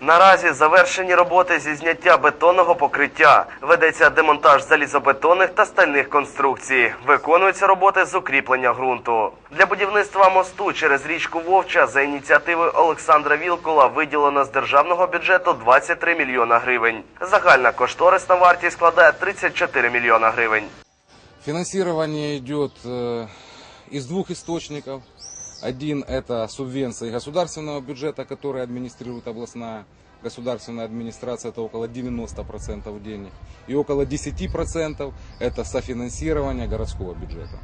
Наразі завершені роботи зі зняття бетонного покриття. Ведеться демонтаж залізобетонних та стальних конструкцій. Виконуються роботи з укріплення ґрунту. Для будівництва мосту через річку Вовча за ініціативи Олександра Вілкула виділено з державного бюджету 23 мільйона гривень. Загальна кошторисна вартість складає 34 мільйона гривень. Финансирование идет э, из двух источников. Один это субвенции государственного бюджета, которые администрирует областная государственная администрация, это около 90% денег. И около 10% это софинансирование городского бюджета.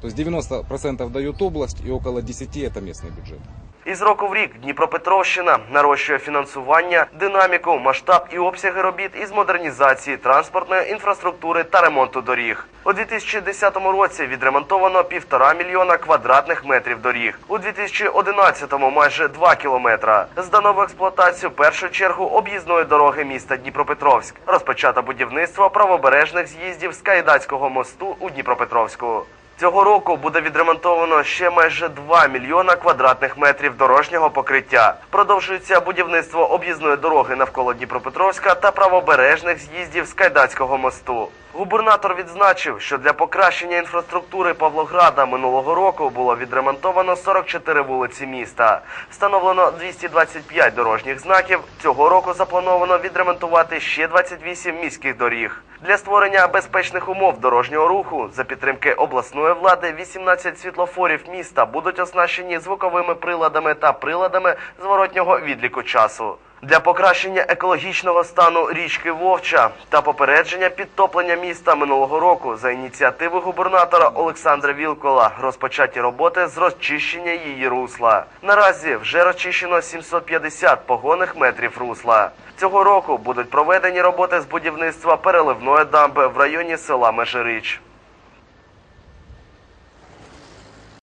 То есть 90% дает область и около 10% это местный бюджет. Із року в рік Дніпропетровщина нарощує фінансування, динаміку, масштаб і обсяги робіт із модернізації транспортної інфраструктури та ремонту доріг. У 2010 році відремонтовано півтора мільйона квадратних метрів доріг. У 2011-му майже 2 кілометра. Здано в експлуатацію першу чергу об'їзної дороги міста Дніпропетровськ. Розпочато будівництво правобережних з'їздів з Кайдацького мосту у Дніпропетровську. Цього року буде відремонтовано ще майже 2 мільйона квадратних метрів дорожнього покриття. Продовжується будівництво об'їзної дороги навколо Дніпропетровська та правобережних з'їздів з Кайдацького мосту. Губернатор відзначив, що для покращення інфраструктури Павлограда минулого року було відремонтовано 44 вулиці міста. Встановлено 225 дорожніх знаків. Цього року заплановано відремонтувати ще 28 міських доріг. Для створення безпечних умов дорожнього руху за підтримки обласної влади 18 світлофорів міста будуть оснащені звуковими приладами та приладами зворотнього відліку часу. Для покращення екологічного стану річки Вовча та попередження підтоплення міста минулого року за ініціативи губернатора Олександра Вілкола розпочаті роботи з розчищення її русла. Наразі вже розчищено 750 погонних метрів русла. Цього року будуть проведені роботи з будівництва переливної дамби в районі села Межирич.